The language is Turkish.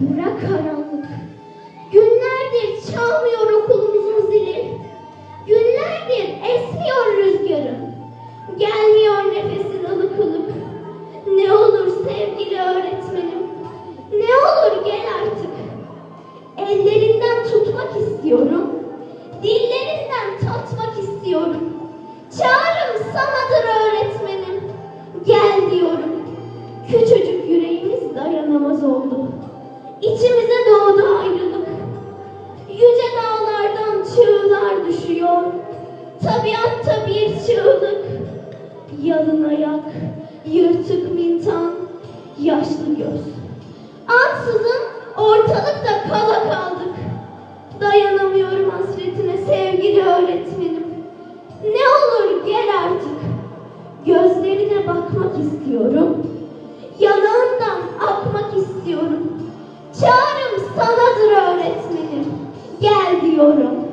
Bırak karanlık. Günlerdir çalmıyor okulumuzun zili. Günlerdir esmiyor rüzgarı. Gelmiyor nefesin ılık ılık. Ne olur sevgili öğretmenim. Ne olur gel artık. Ellerinden tutmak istiyorum. Dillerinden tatmak istiyorum. Çağrım sanadır öğretmenim. Gel diyorum. Küçücük yüreğimiz dayanamaz oldu. İçimize doğdu ayrılık. Yüce dağlardan çığlar düşüyor. Tabiatta bir çığlık. Yalın ayak, yırtık mintan, yaşlı göz. Ansızın ortalıkta kala kaldık. Dayanamıyorum hasretine sevgili öğretmenim. Ne olur gel artık. Gözlerine bakmak istiyorum. Çağrım sanadır öğretmenim. Gel diyorum.